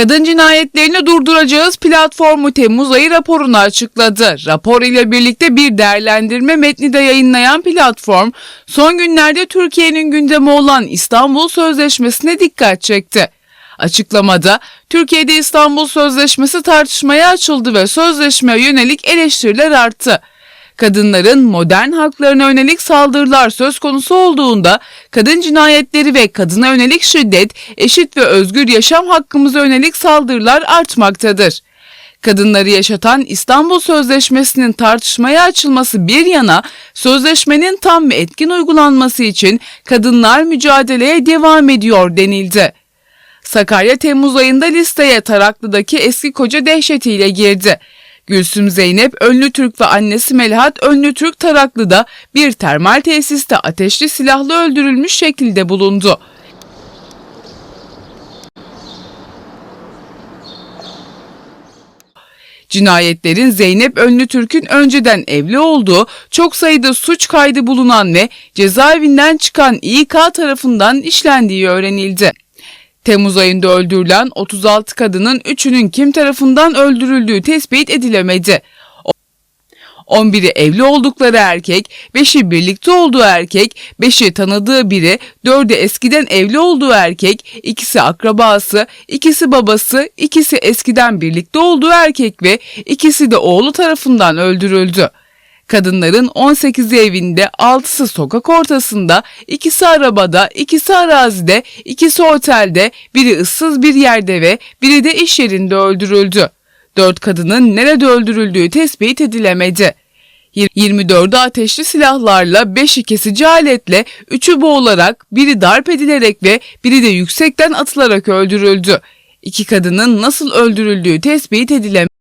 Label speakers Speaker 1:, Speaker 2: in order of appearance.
Speaker 1: Kadın cinayetlerini durduracağız platformu Temmuz ayı raporunu açıkladı. Rapor ile birlikte bir değerlendirme metni de yayınlayan platform, son günlerde Türkiye'nin gündemi olan İstanbul Sözleşmesi'ne dikkat çekti. Açıklamada Türkiye'de İstanbul Sözleşmesi tartışmaya açıldı ve sözleşmeye yönelik eleştiriler arttı. Kadınların modern haklarına yönelik saldırılar söz konusu olduğunda kadın cinayetleri ve kadına yönelik şiddet, eşit ve özgür yaşam hakkımıza yönelik saldırılar artmaktadır. Kadınları yaşatan İstanbul Sözleşmesi'nin tartışmaya açılması bir yana sözleşmenin tam ve etkin uygulanması için kadınlar mücadeleye devam ediyor denildi. Sakarya Temmuz ayında listeye Taraklı'daki eski koca dehşetiyle girdi. Gülsüm Zeynep Önlü Türk ve annesi Melahat Önlü Türk Taraklı'da bir termal tesiste ateşli silahla öldürülmüş şekilde bulundu. Cinayetlerin Zeynep Önlü Türk'ün önceden evli olduğu, çok sayıda suç kaydı bulunan ve cezaevinden çıkan İK tarafından işlendiği öğrenildi. Temmuz ayında öldürülen 36 kadının 3'ünün kim tarafından öldürüldüğü tespit edilemedi. 11'i evli oldukları erkek, 5'i birlikte olduğu erkek, 5'i tanıdığı biri, 4'ü eskiden evli olduğu erkek, ikisi akrabası, ikisi babası, ikisi eskiden birlikte olduğu erkek ve ikisi de oğlu tarafından öldürüldü. Kadınların 18'i evinde, 6'sı sokak ortasında, ikisi arabada, ikisi arazide, ikisi otelde, biri ıssız bir yerde ve biri de iş yerinde öldürüldü. 4 kadının nerede öldürüldüğü tespit edilemedi. 24'ü ateşli silahlarla, 5'i kesici aletle, 3'ü boğularak, biri darp edilerek ve biri de yüksekten atılarak öldürüldü. İki kadının nasıl öldürüldüğü tespit edilemedi.